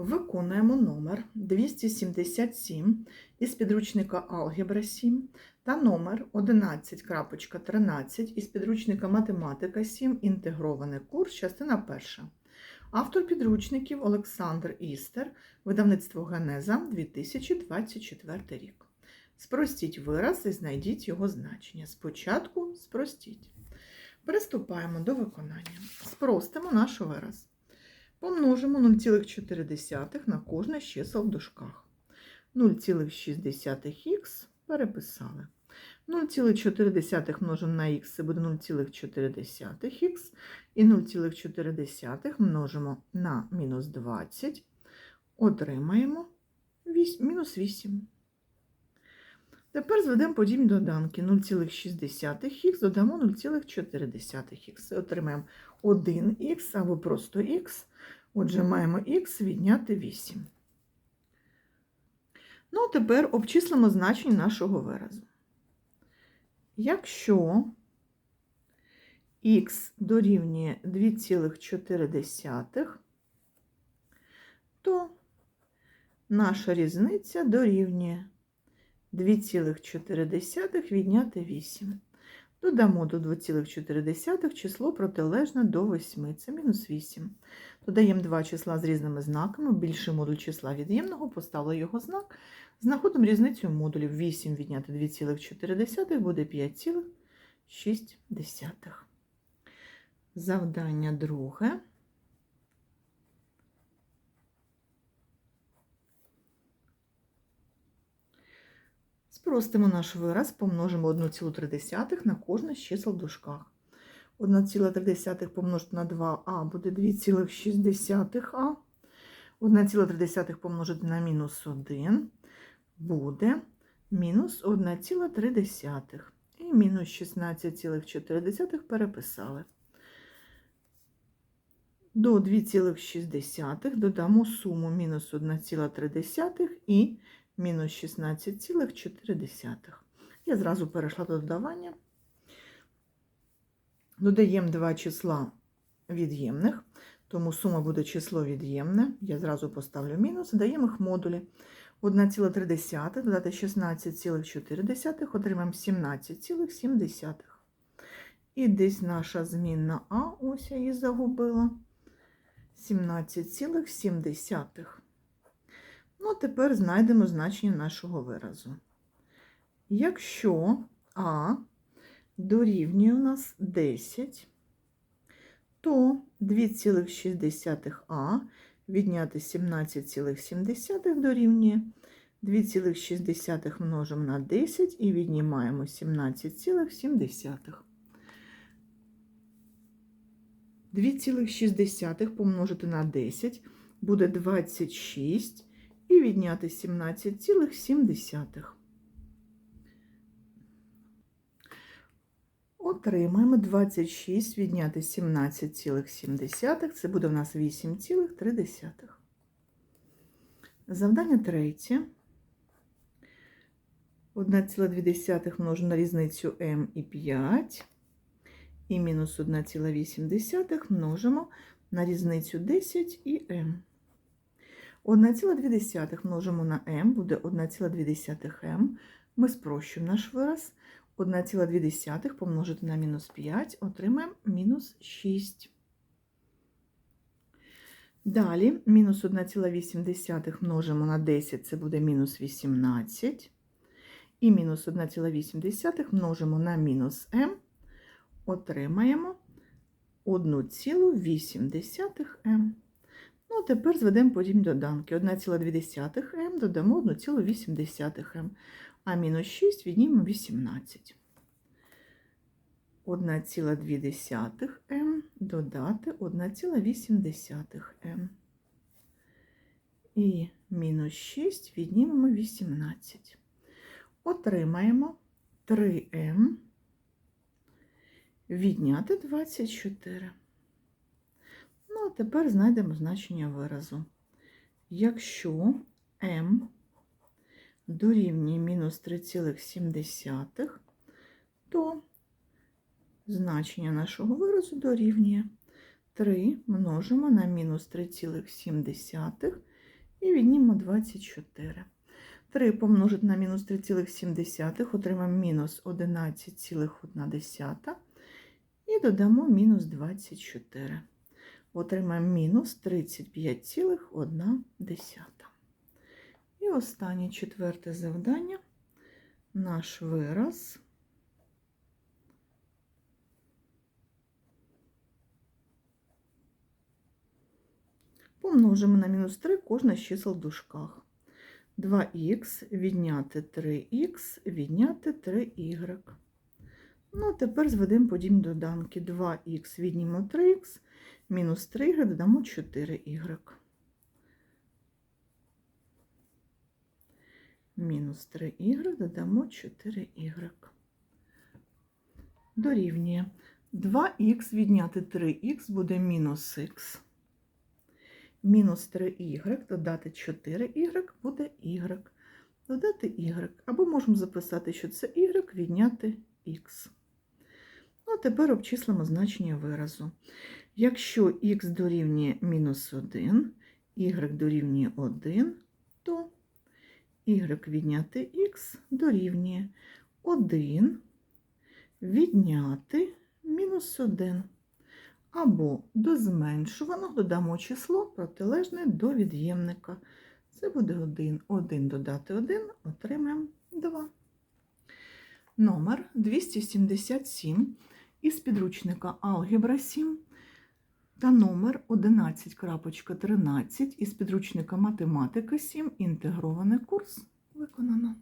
Виконуємо номер 277 із підручника Алгебра 7 та номер 11.13 із підручника Математика 7. Інтегрований курс, частина перша. Автор підручників Олександр Істер, видавництво Генеза 2024 рік. Спростіть вираз і знайдіть його значення. Спочатку спростіть. Приступаємо до виконання. Спростимо наш вираз. Помножимо 0,4 на кожне з чисел в дужках. 0,6х переписали. 0,4 множимо на х, це буде 0,4х. І 0,4 множимо на мінус 20, отримаємо мінус 8. Тепер зведемо подібні доданки 0,6х, додамо 0,4х. Отримаємо 1х або просто х. Отже, маємо х відняти 8. Ну, а тепер обчислимо значення нашого виразу. Якщо х дорівнює 2,4, то наша різниця дорівнює 2,4 відняти 8. Додамо до 2,4 число протилежне до 8, це мінус 8. Додаємо два числа з різними знаками, більший модуль числа від'ємного, поставили його знак. Знаходимо різницю модулів 8 відняти 2,4 буде 5,6. Завдання друге. Спростимо наш вираз, помножимо 1,3 на кожне з чисел в дужках. 1,3 помножити на 2а буде 2,6а. 1,3 помножити на мінус 1 буде мінус 1,3. І мінус 16,4 переписали. До 2,6 додамо суму мінус 1,3 і мінус 16,4. Я зразу перейшла до додавання. Додаємо два числа від'ємних, тому сума буде число від'ємне. Я зразу поставлю мінус, даємо їх модулі. 1,3 додати 16,4, отримаємо 17,7. І десь наша змінна А, ось я її загубила. 17,7. Ну, тепер знайдемо значення нашого виразу. Якщо А дорівнює у нас 10, то 2,6а відняти 17,7 дорівнює 2,6 множимо на 10 і віднімаємо 17,7. 2,6 помножити на 10 буде 26 і відняти 17,7. Отримаємо 26 відняти 17,7. Це буде у нас 8,3. Завдання третє. 1,2 множимо на різницю m і 5. І мінус 1,8 множимо на різницю 10 і m. 1,2 множимо на m, буде 1,2 m. Ми спрощуємо наш вираз. 1,2 помножити на мінус 5, отримаємо мінус 6. Далі, мінус 1,8 множимо на 10, це буде мінус 18. І мінус 1,8 множимо на мінус m, отримаємо 1,8m. Ну, тепер зведемо подібні доданки. 1,2m додамо 1,8m, а мінус 6 віднімемо 18. 1,2m додати 1,8m. І мінус 6 віднімемо 18. Отримаємо 3m відняти 24. Тепер знайдемо значення виразу. Якщо m дорівнює мінус 3,7, то значення нашого виразу дорівнює 3 множимо на мінус 3,7 і віднімемо 24. 3 помножити на мінус 3,7 отримаємо мінус 11,1 і додамо мінус 24. Отримаємо мінус 35,1. І останнє четверте завдання. Наш вираз. Помножимо на мінус 3 кожне з чисел в дужках. 2х відняти 3х, відняти 3y. Ну, тепер зведемо подібні доданки. 2х віднімо 3х, мінус 3y додамо 4y. Мінус 3y додамо 4y. Дорівнює. 2х відняти 3х буде мінус х. Мінус 3y додати 4y буде y. Додати y. Або можемо записати, що це y відняти х. Ну, а тепер обчислимо значення виразу. Якщо х дорівнює мінус 1, y дорівнює 1, то y відняти х дорівнює 1 відняти мінус 1. Або до зменшуваного додамо число протилежне до від'ємника. Це буде 1. 1 додати 1, отримаємо 2. Номер 277 із підручника Алгебра 7 та номер 11.13 із підручника Математика 7. Інтегрований курс виконано.